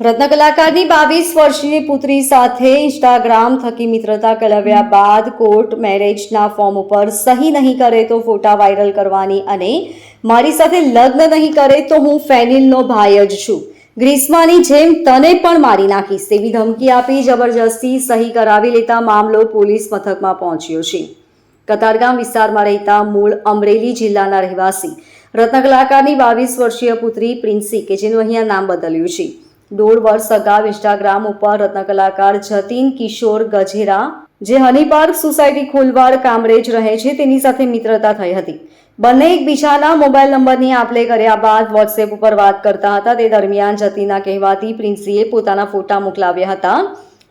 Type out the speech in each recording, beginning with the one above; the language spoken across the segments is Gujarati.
રત્ન કલાકારની બાવીસ વર્ષીય પુત્રી સાથે ઇન્સ્ટાગ્રામ થકી મિત્રતા કલવ્યા બાદ કોર્ટ મેરેજના ફોર્મ ઉપર સહી નહીં કરે તો ફોટા વાયરલ કરવાની અને મારી સાથે લગ્ન નહીં કરે તો હું ફેનિલનો ભાઈ જ છું. ગ્રીસ્માની જેમ તને પણ મારી નાખીશ તેવી ધમકી આપી જબરજસ્તી સહી કરાવી લેતા મામલો પોલીસ મથકમાં પહોંચ્યો છે. કતારગામ વિસ્તારમાં રહેતા મૂળ અમરેલી જિલ્લાના રહેવાસી રત્ન કલાકારની બાવીસ વર્ષીય પુત્રી પ્રિન્સી, કે જેનું અહીંયા નામ બદલ્યું છે. દોઢ વર્ષ અગાઉ ઇન્સ્ટાગ્રામ ઉપર રત્ન કલાકાર જતીન કિશોર ગજેરા, જે હની સોસાયટી ખોલવાડ કામરેજ રહે છે, તેની સાથે મિત્રતા થઈ હતી. બંને એકબીજાના મોબાઈલ નંબરની આપલે કર્યા બાદ વોટ્સએપ ઉપર વાત કરતા હતા. તે દરમિયાન જતીના કહેવાથી પ્રિન્સીએ પોતાના ફોટા મોકલાવ્યા હતા.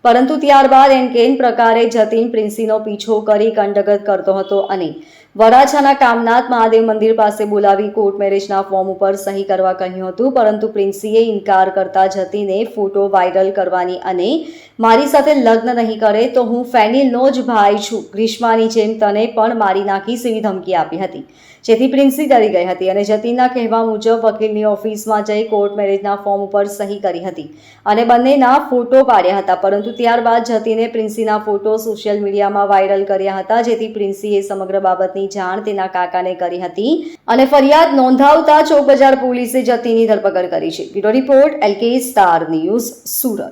પરંતુ ત્યારબાદ એન કેન પ્રકારે જતીન પ્રિન્સીનો પીછો કરી કંડગત કરતો હતો અને વરાછાના કામનાથ મહાદેવ મંદિર પાસે બોલાવી કોર્ટ મેરેજના ફોર્મ ઉપર સહી કરવા કહ્યું હતું. પરંતુ પ્રિન્સીએ ઇનકાર કરતા જતીને ફોટો વાયરલ કરવાની અને મારી સાથે લગ્ન નહીં કરે તો હું ફેનિલનો જ ભાઈ છું. ગ્રીષ્માની જેમ તને પણ મારી નાખીશ એવી ધમકી આપી હતી. જેથી પ્રિન્સી ડરી ગઈ હતી અને જતીનના કહેવા મુજબ વકીલની ઓફિસમાં જઈ કોર્ટ મેરેજના ફોર્મ ઉપર સહી કરી હતી અને બંનેના ફોટો પાડ્યા હતા. પરંતુ ત્યારબાદ જતીને પ્રિન્સીના ફોટો સોશિયલ મીડિયામાં વાયરલ કર્યા હતા, જેથી પ્રિન્સીએ સમગ્ર બાબતની જાણ તેના કાકાને કરી હતી અને ફરિયાદ નોંધાવતા ચોક બજાર પોલીસે જતીની ધરપકડ કરી છે. Bureau report, LK star news, Surat.